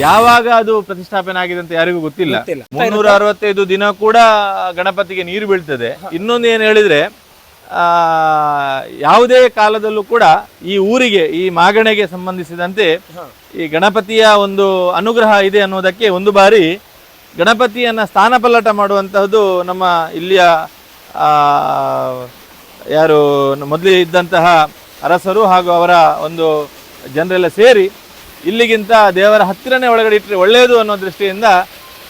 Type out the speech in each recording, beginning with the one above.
ಯಾವಾಗ ಅದು ಪ್ರತಿಷ್ಠಾಪನೆ ಆಗಿದೆ ಅಂತ ಯಾರಿಗೂ ಗೊತ್ತಿಲ್ಲ. ಮುನ್ನೂರ ಅರವತ್ತೈದು ದಿನ ಕೂಡ ಗಣಪತಿಗೆ ನೀರು ಬೀಳ್ತದೆ. ಇನ್ನೊಂದು ಏನು ಹೇಳಿದ್ರೆ ಆ ಯಾವುದೇ ಕಾಲದಲ್ಲೂ ಕೂಡ ಈ ಊರಿಗೆ ಈ ಮಾಗಣೆಗೆ ಸಂಬಂಧಿಸಿದಂತೆ ಈ ಗಣಪತಿಯ ಒಂದು ಅನುಗ್ರಹ ಇದೆ ಅನ್ನೋದಕ್ಕೆ ಒಂದು ಬಾರಿ ಗಣಪತಿಯನ್ನ ಸ್ಥಾನಪಲ್ಲಟ ಮಾಡುವಂತಹದ್ದು ನಮ್ಮ ಇಲ್ಲಿಯ ಆ, ಯಾರು ಮೊದಲು ಇದ್ದಂತಹ ಅರಸರು ಹಾಗೂ ಅವರ ಒಂದು ಜನರೆಲ್ಲ ಸೇರಿ ಇಲ್ಲಿಗಿಂತ ದೇವರ ಹತ್ತಿರನೇ ಒಳಗಡೆ ಇಟ್ಟರೆ ಒಳ್ಳೆಯದು ಅನ್ನೋ ದೃಷ್ಟಿಯಿಂದ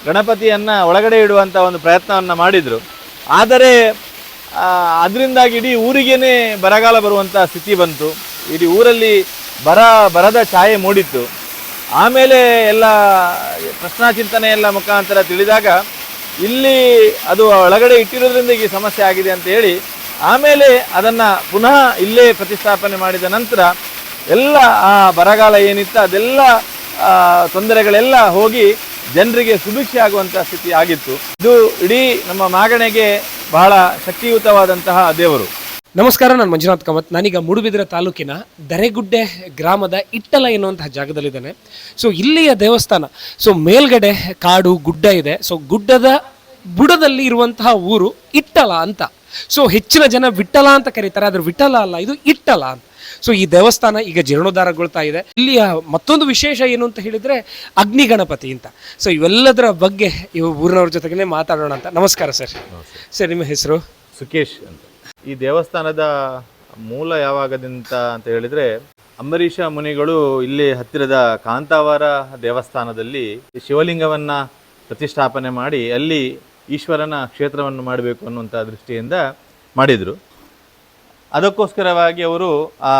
ಗಣಪತಿಯನ್ನು ಒಳಗಡೆ ಇಡುವಂಥ ಒಂದು ಪ್ರಯತ್ನವನ್ನು ಮಾಡಿದರು. ಆದರೆ ಅದರಿಂದಾಗಿ ಇಡೀ ಊರಿಗೇ ಬರಗಾಲ ಬರುವಂಥ ಸ್ಥಿತಿ ಬಂತು. ಇಡೀ ಊರಲ್ಲಿ ಬರ, ಬರದ ಛಾಯೆ ಮೂಡಿತ್ತು. ಆಮೇಲೆ ಎಲ್ಲ ಪ್ರಶ್ನಾ ಚಿಂತನೆ ಎಲ್ಲ ಮುಖಾಂತರ ತಿಳಿದಾಗ ಇಲ್ಲಿ ಅದು ಒಳಗಡೆ ಇಟ್ಟಿರೋದ್ರಿಂದ ಈ ಸಮಸ್ಯೆ ಆಗಿದೆ ಅಂತ ಹೇಳಿ, ಆಮೇಲೆ ಅದನ್ನು ಪುನಃ ಇಲ್ಲೇ ಪ್ರತಿಷ್ಠಾಪನೆ ಮಾಡಿದ ನಂತರ ಎಲ್ಲ, ಆ, ಬರಗಾಲ ಏನಿತ್ತು, ಅದೆಲ್ಲ ತೊಂದರೆಗಳೆಲ್ಲ ಹೋಗಿ ಜನರಿಗೆ ಸುಭಿಕ್ಷೆ ಆಗುವಂತ ಸ್ಥಿತಿ ಆಗಿತ್ತು. ಇದು ಇಡೀ ನಮ್ಮ ಮಾಗಣೆಗೆ ಬಹಳ ಶಕ್ತಿಯುತವಾದಂತಹ ದೇವರು. ನಮಸ್ಕಾರ, ನಾನು ಮಂಜುನಾಥ್ ಕಾಮತ್ ನಾನೀಗ ಮೂಡುಬಿದಿರೆ ತಾಲೂಕಿನ ದರೆಗುಡ್ಡೆ ಗ್ರಾಮದ ಇಟ್ಟಲ ಎನ್ನುವಂತಹ ಜಾಗದಲ್ಲಿದ್ದೇನೆ. ಸೊ ಇಲ್ಲಿಯ ದೇವಸ್ಥಾನ ಸೊ ಮೇಲ್ಗಡೆ ಕಾಡು, ಗುಡ್ಡ ಇದೆ. ಸೊ ಗುಡ್ಡದ ಬುಡದಲ್ಲಿ ಇರುವಂತಹ ಊರು ಇಟ್ಟಲ ಅಂತ. ಸೊ ಹೆಚ್ಚಿನ ಜನ ವಿಠಲ ಅಂತ ಕರೀತಾರೆ, ಆದರೆ ವಿಠಲ ಅಲ್ಲ, ಇದು ಇಟ್ಟಲ ಅಂತ. ಸೊ ಈ ದೇವಸ್ಥಾನ ಈಗ ಜೀರ್ಣೋದ್ಧಾರಗೊಳ್ತಾ ಇದೆ. ಇಲ್ಲಿ ಮತ್ತೊಂದು ವಿಶೇಷ ಏನು ಅಂತ ಹೇಳಿದ್ರೆ ಅಗ್ನಿ ಗಣಪತಿ ಅಂತ. ಸೊ ಇವೆಲ್ಲದರ ಬಗ್ಗೆ ಇವು ಊರಿನವ್ರ ಜೊತೆಗೇ ಮಾತಾಡೋಣ ಅಂತ. ನಮಸ್ಕಾರ ಸರ್. ಸರ್ ನಿಮ್ಮ ಹೆಸರು? ಸುಕೇಶ್ ಅಂತ. ಈ ದೇವಸ್ಥಾನದ ಮೂಲ ಯಾವಾಗದಿಂದ ಅಂತ ಹೇಳಿದ್ರೆ ಅಂಬರೀಷ ಮುನಿಗಳು ಇಲ್ಲಿ ಹತ್ತಿರದ ಕಾಂತಾವರ ದೇವಸ್ಥಾನದಲ್ಲಿ ಶಿವಲಿಂಗವನ್ನ ಪ್ರತಿಷ್ಠಾಪನೆ ಮಾಡಿ ಅಲ್ಲಿ ಈಶ್ವರನ ಕ್ಷೇತ್ರವನ್ನು ಮಾಡಬೇಕು ಅನ್ನುವಂಥ ದೃಷ್ಟಿಯಿಂದ ಮಾಡಿದರು. ಅದಕ್ಕೋಸ್ಕರವಾಗಿ ಅವರು ಆ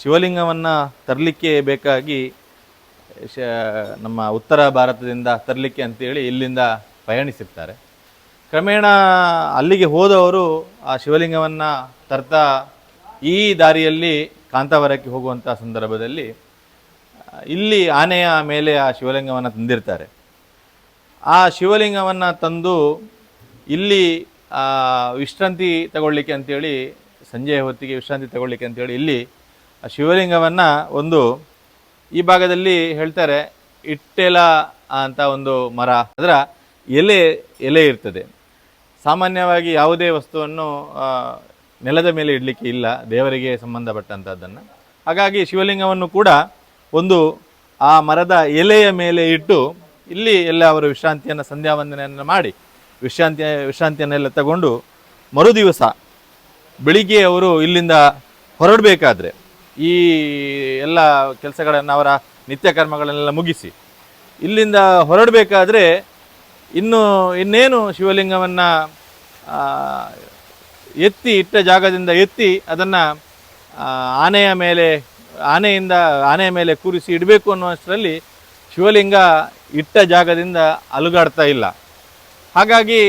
ಶಿವಲಿಂಗವನ್ನು ತರಲಿಕ್ಕೆ ಬೇಕಾಗಿ ಶ ನಮ್ಮ ಉತ್ತರ ಭಾರತದಿಂದ ತರಲಿಕ್ಕೆ ಅಂತೇಳಿ ಇಲ್ಲಿಂದ ಪಯಣಿಸಿರ್ತಾರೆ. ಕ್ರಮೇಣ ಅಲ್ಲಿಗೆ ಹೋದವರು ಆ ಶಿವಲಿಂಗವನ್ನು ತರ್ತಾ ಈ ದಾರಿಯಲ್ಲಿ ಕಾಂತಾವರಕ್ಕೆ ಹೋಗುವಂಥ ಸಂದರ್ಭದಲ್ಲಿ, ಇಲ್ಲಿ ಆನೆಯ ಮೇಲೆ ಆ ಶಿವಲಿಂಗವನ್ನು ತಂದಿರ್ತಾರೆ. ಆ ಶಿವಲಿಂಗವನ್ನು ತಂದು ಇಲ್ಲಿ ವಿಶ್ರಾಂತಿ ತಗೊಳ್ಳಿಕ್ಕೆ ಅಂತೇಳಿ ಸಂಜೆಯ ಹೊತ್ತಿಗೆ ವಿಶ್ರಾಂತಿ ತಗೊಳ್ಳಿಕ್ಕೆ ಅಂತೇಳಿ ಇಲ್ಲಿ ಆ ಶಿವಲಿಂಗವನ್ನು ಒಂದು ಈ ಭಾಗದಲ್ಲಿ ಹೇಳ್ತಾರೆ ಇಟ್ಟೆಲ ಅಂತ ಒಂದು ಮರ. ಅದರ ಎಲೆ ಎಲೆ ಇರ್ತದೆ. ಸಾಮಾನ್ಯವಾಗಿ ಯಾವುದೇ ವಸ್ತುವನ್ನು ನೆಲದ ಮೇಲೆ ಇಡಲಿಕ್ಕೆ ಇಲ್ಲ, ದೇವರಿಗೆ ಸಂಬಂಧಪಟ್ಟಂಥದ್ದನ್ನು ಹಾಗಾಗಿ ಶಿವಲಿಂಗವನ್ನು ಕೂಡ ಒಂದು ಆ ಮರದ ಎಲೆಯ ಮೇಲೆ ಇಟ್ಟು ಇಲ್ಲಿ ಎಲ್ಲ ಅವರು ವಿಶ್ರಾಂತಿಯನ್ನು ಸಂಧ್ಯಾ ವಂದನೆಯನ್ನು ಮಾಡಿ, ವಿಶ್ರಾಂತಿ, ವಿಶ್ರಾಂತಿಯನ್ನೆಲ್ಲ ತಗೊಂಡು ಮರುದಿವಸ ಬೆಳಿಗ್ಗೆ ಅವರು ಇಲ್ಲಿಂದ ಹೊರಡಬೇಕಾದ್ರೆ ಈ ಎಲ್ಲ ಕೆಲಸಗಳನ್ನು ಅವರ ನಿತ್ಯ ಕರ್ಮಗಳನ್ನೆಲ್ಲ ಮುಗಿಸಿ ಇಲ್ಲಿಂದ ಹೊರಡಬೇಕಾದ್ರೆ ಇನ್ನು ಇನ್ನೇನು ಶಿವಲಿಂಗವನ್ನು ಎತ್ತಿ ಇಟ್ಟ ಜಾಗದಿಂದ ಎತ್ತಿ ಅದನ್ನು ಆನೆಯ ಮೇಲೆ, ಆನೆಯಿಂದ ಆನೆಯ ಮೇಲೆ ಕೂರಿಸಿ ಇಡಬೇಕು ಅನ್ನುವಷ್ಟರಲ್ಲಿ ಶಿವಲಿಂಗ ಇಟ್ಟ ಜಾಗದಿಂದ ಅಲುಗಾಡ್ತಾ ಇಲ್ಲ. ಹಾಗಾಗಿ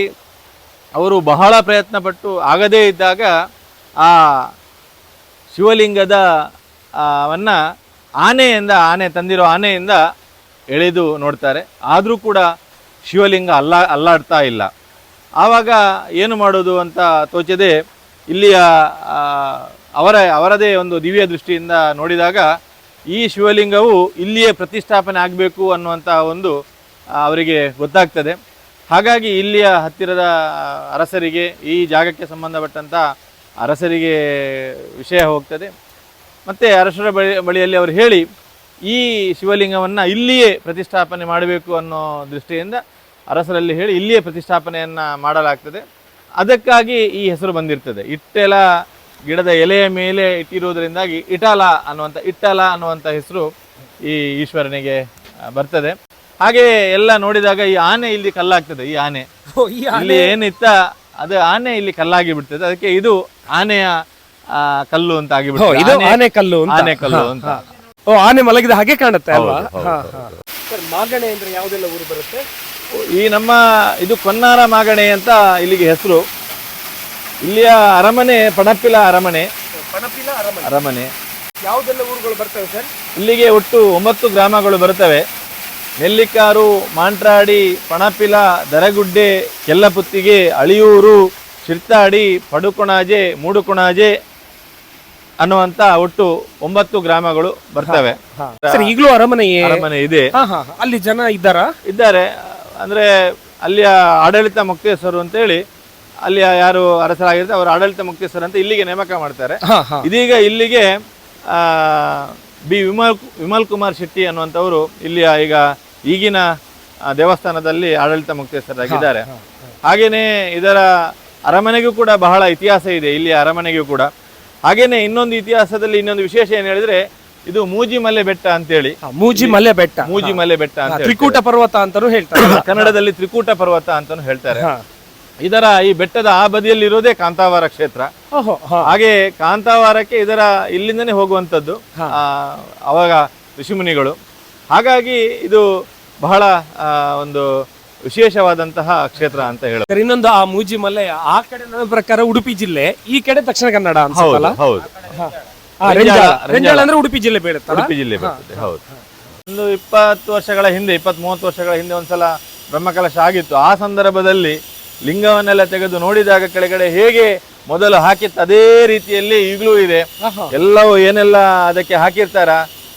ಅವರು ಬಹಳ ಪ್ರಯತ್ನಪಟ್ಟು ಆಗದೇ ಇದ್ದಾಗ ಆ ಶಿವಲಿಂಗದ ವನ್ನು ಆನೆಯಿಂದ, ಆನೆ ತಂದಿರೋ ಆನೆಯಿಂದ ಎಳೆದು ನೋಡ್ತಾರೆ. ಆದರೂ ಕೂಡ ಶಿವಲಿಂಗ ಅಲ್ಲ, ಅಲ್ಲಾಡ್ತಾ ಇಲ್ಲ. ಆವಾಗ ಏನು ಮಾಡೋದು ಅಂತ ತೋಚದೆ ಇಲ್ಲಿಯ ಅವರ, ಅವರದೇ ಒಂದು ದಿವ್ಯ ದೃಷ್ಟಿಯಿಂದ ನೋಡಿದಾಗ ಈ ಶಿವಲಿಂಗವು ಇಲ್ಲಿಯೇ ಪ್ರತಿಷ್ಠಾಪನೆ ಆಗಬೇಕು ಅನ್ನುವಂಥ ಒಂದು ಅವರಿಗೆ ಗೊತ್ತಾಗ್ತದೆ. ಹಾಗಾಗಿ ಇಲ್ಲಿಯ ಹತ್ತಿರದ ಅರಸರಿಗೆ ಈ ಜಾಗಕ್ಕೆ ಸಂಬಂಧಪಟ್ಟಂಥ ಅರಸರಿಗೆ ವಿಷಯ ಹೋಗ್ತದೆ. ಮತ್ತು ಅರಸರ ಬಳಿ ಬಳಿಯಲ್ಲಿ ಅವರು ಹೇಳಿ ಈ ಶಿವಲಿಂಗವನ್ನು ಇಲ್ಲಿಯೇ ಪ್ರತಿಷ್ಠಾಪನೆ ಮಾಡಬೇಕು ಅನ್ನೋ ದೃಷ್ಟಿಯಿಂದ ಅರಸರಲ್ಲಿ ಹೇಳಿ ಇಲ್ಲಿಯೇ ಪ್ರತಿಷ್ಠಾಪನೆಯನ್ನು ಮಾಡಲಾಗ್ತದೆ. ಅದಕ್ಕಾಗಿ ಈ ಹೆಸರು ಬಂದಿರ್ತದೆ. ಇಟ್ಟೆಲ ಗಿಡದ ಎಲೆಯ ಮೇಲೆ ಇಟ್ಟಿರುವುದರಿಂದಾಗಿ ಇಟಾಲ ಅನ್ನುವಂಥ ಇಟ್ಟಲ ಅನ್ನುವಂಥ ಹೆಸರು ಈ ಈಶ್ವರನಿಗೆ ಬರ್ತದೆ. ಹಾಗೆ ಎಲ್ಲ ನೋಡಿದಾಗ ಈ ಆನೆ ಇಲ್ಲಿ ಕಲ್ಲಾಗ್ತದೆ ಈ ಆನೆ. ಇಲ್ಲಿ ಏನಿತ್ತ ಅದು ಆನೆ ಇಲ್ಲಿ ಕಲ್ಲಾಗಿ ಬಿಡ್ತದೆ. ಅದಕ್ಕೆ ಇದು ಆನೆಯ ಕಲ್ಲು ಅಂತ ಆಗಿಬಿಡ್ತದೆ ಇದು ಆನೆ- ಕಲ್ಲು ಆನೆ ಕಲ್ಲು ಅಂತ. ಓ ಆನೆ ಮಲಗಿದ ಹಾಗೆ ಕಾಣುತ್ತೆ ಅಲ್ವಾ. ಸರ್ ಮಾಗಣೆ ಅಂದ್ರೆ ಯಾವುದೆಲ್ಲ ಊರು ಬರುತ್ತೆ? ಈ ನಮ್ಮ ಇದು ಕೊನ್ನಾರ ಮಾಗಣೆ ಅಂತ ಇಲ್ಲಿಗೆ ಹೆಸರು. ಇಲ್ಲಿಯ ಅರಮನೆ ಪಣಪಿಲ ಅರಮನೆ. ಪಣಪಿಲ ಅರಮನೆ. ಅರಮನೆ. ಯಾವುದೆಲ್ಲ ಊರುಗಳು ಬರ್ತವೆ ಸರ್? ಇಲ್ಲಿಗೆ ಒಟ್ಟು ಒಂಬತ್ತು ಗ್ರಾಮಗಳು ಬರುತ್ತವೆ. ನೆಲ್ಲಿಕಾರು ಮಾಂಟ್ರಾಡಿ ಪಣಪಿಲ ದರಗುಡ್ಡೆ ಕೆಲ್ಲಪುತ್ತಿಗೆ ಅಳಿಯೂರು ಶಿರ್ತಾಡಿ ಪಡುಕೊಣಾಜೆ ಮೂಡುಕೊಣಾಜೆ ಅನ್ನುವಂತ ಒಟ್ಟು ಒಂಬತ್ತು ಗ್ರಾಮಗಳು ಬರ್ತವೆ. ಈಗಲೂ ಅರಮನೆ ಅರಮನೆ ಇದೆ. ಅಲ್ಲಿ ಜನ ಇದ್ದಾರ? ಇದ್ದಾರೆ. ಅಂದ್ರೆ ಅಲ್ಲಿಯ ಆಡಳಿತ ಮುಕ್ತೇಶ್ವರು ಅಂತೇಳಿ ಅಲ್ಲಿಯ ಯಾರು ಅರಸರಾಗಿರ್ತಾರೆ ಅವರು ಆಡಳಿತ ಮುಕ್ತೇಶ್ವರ ಅಂತ ಇಲ್ಲಿಗೆ ನೇಮಕ ಮಾಡ್ತಾರೆ. ಇದೀಗ ಇಲ್ಲಿಗೆ ಆ, ಬಿ ವಿಮಲ್ ವಿಮಲ್ ಕುಮಾರ್ ಶೆಟ್ಟಿ ಅನ್ನುವಂಥವರು ಇಲ್ಲಿಯ ಈಗ ಈಗಿನ ದೇವಸ್ಥಾನದಲ್ಲಿ ಆಡಳಿತ ಮುಕ್ತೇಶ್ವರಾಗಿದ್ದಾರೆ ಹಾಗೆಯೇ ಇದರ ಅರಮನೆಗೂ ಕೂಡ ಬಹಳ ಇತಿಹಾಸ ಇದೆ ಇಲ್ಲಿಯ ಅರಮನೆಗೂ ಕೂಡ. ಹಾಗೆಯೇ ಇನ್ನೊಂದು ಇತಿಹಾಸದಲ್ಲಿ ಇನ್ನೊಂದು ವಿಶೇಷ ಏನು ಹೇಳಿದ್ರೆ ಇದು ಮೂಜಿ ಮಲೆ ಬೆಟ್ಟ ಅಂತೇಳಿ. ಹೇಳಿ ಮೂಜಿ ಮಲೆ ಬೆಟ್ಟ. ಮೂಜಿ ಮಲೆ ಬೆಟ್ಟ ಅಂತ ತ್ರಿಕೂಟ ಪರ್ವತ ಅಂತಾನು ಹೇಳ್ತಾರೆ. ಕನ್ನಡದಲ್ಲಿ ತ್ರಿಕೂಟ ಪರ್ವತ ಅಂತಾನು ಹೇಳ್ತಾರೆ. ಇದರ ಈ ಬೆಟ್ಟದ ಆ ಬದಿಯಲ್ಲಿರೋದೇ ಕಾಂತಾವಾರ ಕ್ಷೇತ್ರ. ಹಾಗೆ ಕಾಂತಾವಾರಕ್ಕೆ ಇದರ ಇಲ್ಲಿಂದನೇ ಹೋಗುವಂಥದ್ದು ಅವಾಗ ಋಷಿಮುನಿಗಳು. ಹಾಗಾಗಿ ಇದು ಬಹಳ ಒಂದು ವಿಶೇಷವಾದಂತಹ ಕ್ಷೇತ್ರ ಅಂತ ಹೇಳಿದ್ರೆ ಇನ್ನೊಂದು ಆ ಮೂಜಿ ಮಲೆ ಆ ಕಡೆ ನನ್ನ ಪ್ರಕಾರ ಉಡುಪಿ ಜಿಲ್ಲೆ ಈ ಕಡೆ ದಕ್ಷಿಣ ಕನ್ನಡ ಹೌದು ಅಂದ್ರೆ ಉಡುಪಿ ಜಿಲ್ಲೆ ಉಡುಪಿ ಜಿಲ್ಲೆ ಬೀಳುತ್ತೆ ಹೌದು. ಒಂದು ಇಪ್ಪತ್ತು ವರ್ಷಗಳ ಹಿಂದೆ ಇಪ್ಪತ್ತ್ ಮೂವತ್ತು ವರ್ಷಗಳ ಹಿಂದೆ ಒಂದ್ಸಲ ಬ್ರಹ್ಮಕಲಶ ಆಗಿತ್ತು. ಆ ಸಂದರ್ಭದಲ್ಲಿ ಲಿಂಗವನ್ನೆಲ್ಲ ತೆಗೆದು ನೋಡಿದಾಗ ಕೆಳಗಡೆ ಹೇಗೆ ಮೊದಲು ಹಾಕಿತ್ತು ಅದೇ ರೀತಿಯಲ್ಲಿ ಈಗಲೂ ಇದೆ. ಎಲ್ಲವೂ ಏನೆಲ್ಲ ಅದಕ್ಕೆ ಹಾಕಿರ್ತಾರ?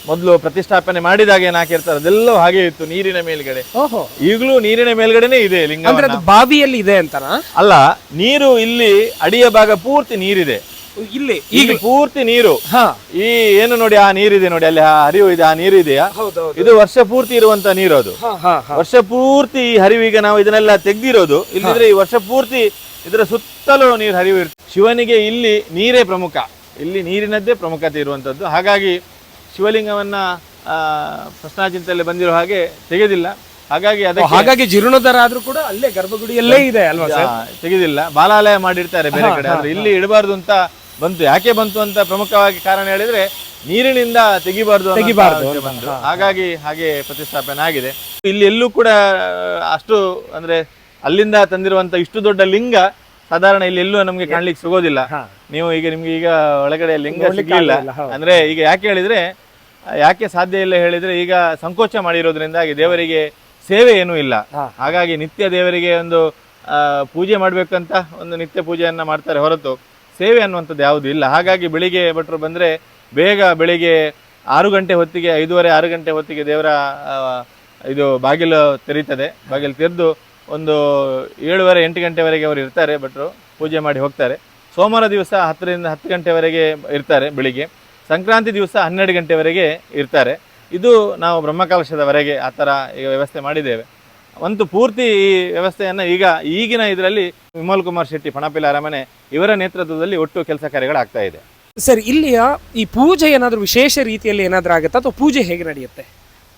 ಮೊದಲು ಪ್ರತಿಷ್ಠಾಪನೆ ಮಾಡಿದಾಗ ಏನ್ ಹಾಕಿರ್ತಾರ? ಅದೆಲ್ಲವೂ ಹಾಗೆ ಇತ್ತು ನೀರಿನ ಮೇಲ್ಗಡೆ. ಈಗಲೂ ನೀರಿನ ಮೇಲ್ಗಡೆನೆ ಇದೆ ಲಿಂಗ ಬಾವಿಯಲ್ಲಿ ಇದೆ ಅಂತ ಅಲ್ಲ ನೀರು ಇಲ್ಲಿ ಅಡಿಯ ಭಾಗ ಪೂರ್ತಿ ನೀರಿದೆ. ಇಲ್ಲಿ ಈಗ ಪೂರ್ತಿ ನೀರು. ಹಾ. ಈ ಏನು ನೋಡಿ ಆ ನೀರಿದೆ ನೋಡಿ ಅಲ್ಲಿ ಹರಿವು ಇದೆ ಆ ನೀರು ಇದೆಯಾ ಇದು ವರ್ಷ ಪೂರ್ತಿ ಇರುವಂತ ನೀರು ಅದು ವರ್ಷ ಪೂರ್ತಿ ಈ ಹರಿವು ಈಗ ನಾವು ಇದನ್ನೆಲ್ಲ ತೆಗ್ದಿರೋದು. ಇಲ್ಲಿದ್ರೆ ಈ ವರ್ಷ ಪೂರ್ತಿ ಇದರ ಸುತ್ತಲೂ ನೀರು ಹರಿವು ಇರುತ್ತೆ ಶಿವನಿಗೆ ಇಲ್ಲಿ ನೀರೇ ಪ್ರಮುಖ. ಇಲ್ಲಿ ನೀರಿನದ್ದೇ ಪ್ರಮುಖತೆ ಇರುವಂತದ್ದು. ಹಾಗಾಗಿ ಶಿವಲಿಂಗವನ್ನ ಆ, ಪ್ರಶ್ನಾಚಿಂತೆಯಲ್ಲಿ ಬಂದಿರೋ ಹಾಗೆ ತೆಗೆದಿಲ್ಲ. ಹಾಗಾಗಿ ಅದಕ್ಕೆ ಹಾಗಾಗಿ ಜೀರ್ಣೋದ್ಧಾರ ಆದ್ರೂ ಕೂಡ ಅಲ್ಲೇ ಗರ್ಭಗುಡಿಯಲ್ಲೇ ಇದೆ ಅಲ್ವಾ ತೆಗೆದಿಲ್ಲ. ಬಾಲಾಲಯ ಮಾಡಿರ್ತಾರೆ ಬೇರೆ ಕಡೆ. ಆದ್ರೆ ಇಲ್ಲಿ ಇಡಬಾರ್ದು ಅಂತ ಬಂತು ಯಾಕೆ ಬಂತು ಅಂತ ಪ್ರಮುಖವಾಗಿ ಕಾರಣ ಹೇಳಿದ್ರೆ ನೀರಿನಿಂದ ತೆಗಿಬಾರ್ದು ತೆಗಿಬಾರ್ದು ಬಂತು. ಹಾಗಾಗಿ ಹಾಗೆ ಪ್ರತಿಷ್ಠಾಪನೆ ಆಗಿದೆ. ಇಲ್ಲಿ ಎಲ್ಲೂ ಕೂಡ ಅಷ್ಟು ಅಂದ್ರೆ ಅಲ್ಲಿಂದ ತಂದಿರುವಂತ ಇಷ್ಟು ದೊಡ್ಡ ಲಿಂಗ ಸಾಧಾರಣ ಇಲ್ಲಿ ಎಲ್ಲೂ ನಮ್ಗೆ ಕಾಣ್ಲಿಕ್ಕೆ ಸಿಗೋದಿಲ್ಲ. ನೀವು ಈಗ ನಿಮ್ಗೆ ಈಗ ಒಳಗಡೆ ಲಿಂಗ ಸಿಗಲಿಲ್ಲ. ಅಂದ್ರೆ ಈಗ ಯಾಕೆ ಹೇಳಿದ್ರೆ ಯಾಕೆ ಸಾಧ್ಯ ಇಲ್ಲ ಹೇಳಿದ್ರೆ ಈಗ ಸಂಕೋಚ ಮಾಡಿರೋದ್ರಿಂದಾಗಿ ದೇವರಿಗೆ ಸೇವೆ ಏನೂ ಇಲ್ಲ. ಹಾಗಾಗಿ ನಿತ್ಯ ದೇವರಿಗೆ ಒಂದು ಪೂಜೆ ಮಾಡ್ಬೇಕಂತ ಒಂದು ನಿತ್ಯ ಪೂಜೆಯನ್ನ ಮಾಡ್ತಾರೆ ಹೊರತು. ಸೇವೆ ಅನ್ನುವಂಥದ್ದು ಯಾವುದು ಇಲ್ಲ. ಹಾಗಾಗಿ ಬೆಳಿಗ್ಗೆ ಭಟ್ರು ಬಂದರೆ ಬೇಗ ಬೆಳಿಗ್ಗೆ ಆರು ಗಂಟೆ ಹೊತ್ತಿಗೆ, ಐದೂವರೆ, ಆರು ಗಂಟೆ ಹೊತ್ತಿಗೆ ದೇವರ ಇದು ಬಾಗಿಲು ತೆರೀತದೆ. ಬಾಗಿಲು ತೆರೆದು ಒಂದು ಏಳುವರೆ, ಎಂಟು ಗಂಟೆವರೆಗೆ ಅವರು ಇರ್ತಾರೆ ಭಟ್ರು. ಪೂಜೆ ಮಾಡಿ ಹೋಗ್ತಾರೆ. ಸೋಮವಾರ ದಿವಸ ಹತ್ತರಿಂದ ಹತ್ತು ಗಂಟೆವರೆಗೆ ಇರ್ತಾರೆ ಬೆಳಿಗ್ಗೆ. ಸಂಕ್ರಾಂತಿ ದಿವಸ ಹನ್ನೆರಡು ಗಂಟೆವರೆಗೆ ಇರ್ತಾರೆ. ಇದು ನಾವು ಬ್ರಹ್ಮಕಲಶದವರೆಗೆ ಆ ಥರ ಈಗ ವ್ಯವಸ್ಥೆ ಮಾಡಿದ್ದೇವೆ. ಒಂದು ಪೂರ್ತಿ ಈ ವ್ಯವಸ್ಥೆಯನ್ನು ಈಗ ಈಗಿನ ಇದರಲ್ಲಿ ವಿಮಲ್ ಕುಮಾರ್ ಶೆಟ್ಟಿ ಪಣಪಿಲ ಅರಮನೆ ಇವರ ನೇತೃತ್ವದಲ್ಲಿ ಒಟ್ಟು ಕೆಲಸ ಕಾರ್ಯಗಳಾಗ್ತಾ ಇದೆ. ಸರ್ ಇಲ್ಲಿಯ ಈ ಪೂಜೆ ಏನಾದರೂ ವಿಶೇಷ ರೀತಿಯಲ್ಲಿ ಏನಾದರೂ ಆಗುತ್ತಾ? ಅಥವಾ ಪೂಜೆ ಹೇಗೆ ನಡೆಯುತ್ತೆ?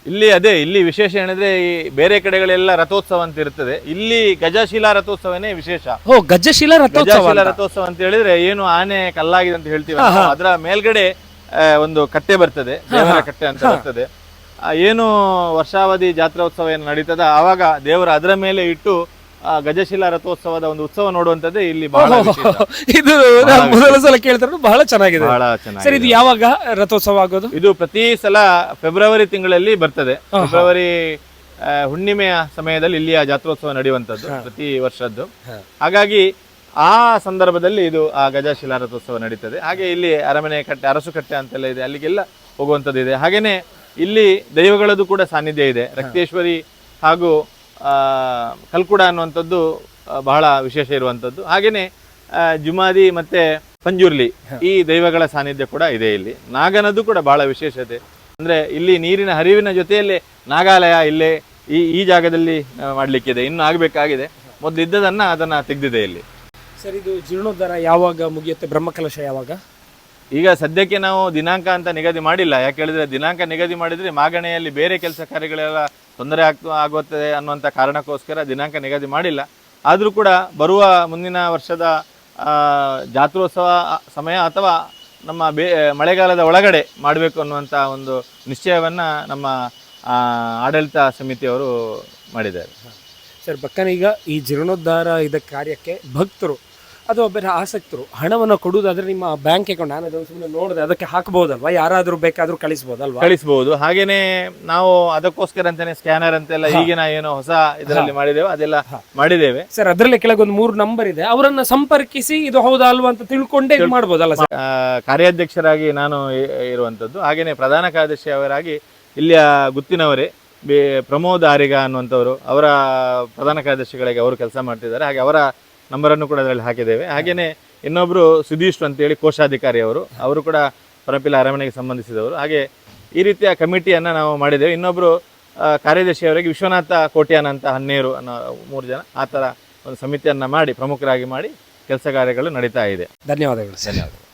ಇಲ್ಲಿ ಅದೇ ಇಲ್ಲಿ ವಿಶೇಷ ಏನಿದ್ರೆ ಈ ಬೇರೆ ಕಡೆಗಳೆಲ್ಲ ರಥೋತ್ಸವ ಅಂತ ಇರ್ತದೆ ಇಲ್ಲಿ ಗಜಶಿಲಾ ರಥೋತ್ಸವನೇ ವಿಶೇಷ. ಓ ಗಜಶಿಲಾ ರಥೋತ್ಸವ ಗಜಶಿಲಾ. ರಥೋತ್ಸವ ಅಂತ ಹೇಳಿದ್ರೆ ಏನು ಆನೆ ಕಲ್ಲಾಗಿದೆ ಅಂತ ಹೇಳ್ತೀವಿ ಅದರ ಮೇಲ್ಗಡೆ ಆ, ಒಂದು ಕಟ್ಟೆ ಬರ್ತದೆ ದೇವರ ಕಟ್ಟೆ ಅಂತ ಬರ್ತದೆ. ಏನು ವರ್ಷಾವಧಿ ಜಾತ್ರೋತ್ಸವ ಏನು ನಡೀತದ? ಆವಾಗ ದೇವರ ಅದರ ಮೇಲೆ ಇಟ್ಟು ಆ, ಗಜಶಿಲಾ ರಥೋತ್ಸವದ ಒಂದು ಉತ್ಸವ ನೋಡುವಂತದ್ದೇ ಇಲ್ಲಿ ಬಹಳ. ಇದು ನಾನು ಮೊದಲ ಸಲ ಕೇಳ್ತಾರೆ ಬಹಳ ಚೆನ್ನಾಗಿದೆ. ಬಹಳ ಸರ್ ಚೆನ್ನಾಗಿ ಇದು ಯಾವಾಗ ರಥೋತ್ಸವ ಆಗೋದು? ಇದು ಪ್ರತಿ ಸಲ ಫೆಬ್ರವರಿ ತಿಂಗಳಲ್ಲಿ ಬರ್ತದೆ. ಫೆಬ್ರವರಿ ಆ, ಹುಣ್ಣಿಮೆಯ ಸಮಯದಲ್ಲಿ ಇಲ್ಲಿಯ ಜಾತ್ರೋತ್ಸವ ನಡೆಯುವಂತದ್ದು ಪ್ರತಿ ವರ್ಷದ್ದು. ಹಾಗಾಗಿ ಆ ಸಂದರ್ಭದಲ್ಲಿ ಇದು ಆ ಗಜಶಿಲಾ ರಥೋತ್ಸವ ನಡೀತದೆ. ಹಾಗೆ ಇಲ್ಲಿ ಅರಮನೆ ಕಟ್ಟೆ ಅರಸು ಕಟ್ಟೆ ಅಂತೆಲ್ಲ ಇದೆ. ಅಲ್ಲಿಗೆಲ್ಲ ಹೋಗುವಂಥದ್ದು ಇದೆ. ಹಾಗೇನೆ ಇಲ್ಲಿ ದೈವಗಳದ್ದು ಕೂಡ ಸಾನ್ನಿಧ್ಯ ಇದೆ. ರಕ್ತೇಶ್ವರಿ ಹಾಗೂ ಕಲ್ಕುಡ ಅನ್ನುವಂಥದ್ದು ಬಹಳ ವಿಶೇಷ ಇರುವಂಥದ್ದು. ಹಾಗೇನೆ ಆ, ಜುಮಾದಿ ಮತ್ತೆ ಪಂಜುರ್ಲಿ ಈ ದೈವಗಳ ಸಾನ್ನಿಧ್ಯ ಕೂಡ ಇದೆ ಇಲ್ಲಿ. ನಾಗನದ್ದು ಕೂಡ ಬಹಳ ವಿಶೇಷತೆ. ಅಂದ್ರೆ ಇಲ್ಲಿ ನೀರಿನ ಹರಿವಿನ ಜೊತೆಯಲ್ಲಿ ನಾಗಾಲಯ ಇಲ್ಲೇ ಈ ಈ ಜಾಗದಲ್ಲಿ ಮಾಡಲಿಕ್ಕಿದೆ. ಇನ್ನು ಆಗಬೇಕಾಗಿದೆ. ಮೊದಲು ಇದ್ದದನ್ನ ಅದನ್ನ ತೆಗೆದಿದೆ ಇಲ್ಲಿ. ಸರ್ ಇದು ಜೀರ್ಣೋದ್ಧಾರ ಯಾವಾಗ ಮುಗಿಯುತ್ತೆ? ಬ್ರಹ್ಮಕಲಶ ಯಾವಾಗ? ಈಗ ಸದ್ಯಕ್ಕೆ ನಾವು ದಿನಾಂಕ ಅಂತ ನಿಗದಿ ಮಾಡಿಲ್ಲ. ಯಾಕೆ ಹೇಳಿದ್ರೆ ದಿನಾಂಕ ನಿಗದಿ ಮಾಡಿದ್ರೆ ಮಾಗಣೆಯಲ್ಲಿ ಬೇರೆ ಕೆಲಸ ಕಾರ್ಯಗಳೆಲ್ಲ ತೊಂದರೆ ಆಗ್ತಾ, ಆಗುತ್ತದೆ ಅನ್ನುವಂಥ ಕಾರಣಕ್ಕೋಸ್ಕರ ದಿನಾಂಕ ನಿಗದಿ ಮಾಡಿಲ್ಲ. ಆದರೂ ಕೂಡ ಬರುವ ಮುಂದಿನ ವರ್ಷದ ಜಾತ್ರೋತ್ಸವ ಸಮಯ ಅಥವಾ ನಮ್ಮ ಬೇ, ಮಳೆಗಾಲದ ಒಳಗಡೆ ಮಾಡಬೇಕು ಅನ್ನುವಂಥ ಒಂದು ನಿಶ್ಚಯವನ್ನು ನಮ್ಮ ಆಡಳಿತ ಸಮಿತಿಯವರು ಮಾಡಿದ್ದಾರೆ. ಸರ್ ಬಕ್ಕನೀಗ ಈ ಜೀರ್ಣೋದ್ಧಾರ ಇದ ಕಾರ್ಯಕ್ಕೆ ಭಕ್ತರು ಅದು ಬೇರೆ ಆಸಕ್ತರು. ಹಣವನ್ನು ಕೊಡುವುದಾದ್ರೆ ನಿಮ್ಮ ಬ್ಯಾಂಕ್ ಅಕೌಂಟ್ ನಾನು ಅದನ್ನು ಸುಮ್ಮನೆ ನೋಡಿದೆ ಅದಕ್ಕೆ ಹಾಕಬಹುದಲ್ವಾ ಯಾರಾದರೂ ಬೇಕಾದರೂ ಕಳಿಸಬಹುದಲ್ವಾ ಕಳಿಸಬಹುದು ಹಾಗೇನೆ ನಾವು ಅದಕ್ಕೋಸ್ಕರ ಅಂತಾನೆ ಸ್ಕ್ಯಾನರ್ ಅಂತೆಲ್ಲ ಈಗಿನ ಏನೋ ಹೊಸ ಇದರಲ್ಲಿ ಮಾಡಿದ್ದೇವೆ ಅದೆಲ್ಲ ಮಾಡಿದ್ದೇವೆ. ಸರ್ ಅದರಲ್ಲೇ ಕೆಳಗೊಂದು ಮೂರು ನಂಬರ್ ಇದೆ. ಅವರನ್ನ ಸಂಪರ್ಕಿಸಿ ಇದು ಹೌದಾ ಅಲ್ವಾ ಅಂತ ತಿಳ್ಕೊಂಡೇ ಇದು ಮಾಡ್ಬೋದಲ್ಲ ಸರ್? ಕಾರ್ಯಾಧ್ಯಕ್ಷರಾಗಿ ನಾನು ಇರುವಂತದ್ದು ಇರುವಂಥದ್ದು. ಹಾಗೇನೆ ಪ್ರಧಾನ ಕಾರ್ಯದರ್ಶಿ ಅವರಾಗಿ ಇಲ್ಲಿಯ ಗುತ್ತಿನವರೇ ಬಿ ಪ್ರಮೋದ್ ಆರಿಗ ಅನ್ನುವಂಥವರು ಅವರ ಪ್ರಧಾನ ಕಾರ್ಯದರ್ಶಿಗಳಿಗೆ ಅವರು ಕೆಲಸ ಮಾಡ್ತಿದ್ದಾರೆ. ಹಾಗೆ ಅವರ ನಂಬರನ್ನು ಕೂಡ ಅದರಲ್ಲಿ ಹಾಕಿದ್ದೇವೆ. ಹಾಗೇನೆ ಇನ್ನೊಬ್ಬರು ಸುಧೀಶ್ ಅಂತೇಳಿ ಕೋಶಾಧಿಕಾರಿ ಅವರು ಅವರು ಕೂಡ ಪರಪಿಲ ಅರಮನೆಗೆ ಸಂಬಂಧಿಸಿದವರು. ಹಾಗೆ ಈ ರೀತಿಯ ಕಮಿಟಿಯನ್ನು ನಾವು ಮಾಡಿದ್ದೇವೆ. ಇನ್ನೊಬ್ಬರು ಕಾರ್ಯದರ್ಶಿಯವರಿಗೆ ವಿಶ್ವನಾಥ ಕೋಟ್ಯಾನ್ ಅಂತ ಹನ್ನೇರು ಅನ್ನೋ ಮೂರು ಜನ ಆ ಥರ ಒಂದು ಸಮಿತಿಯನ್ನು ಮಾಡಿ ಪ್ರಮುಖರಾಗಿ ಮಾಡಿ ಕೆಲಸ ಕಾರ್ಯಗಳು ನಡೀತಾ ಇದೆ. ಧನ್ಯವಾದಗಳು ಸರ್.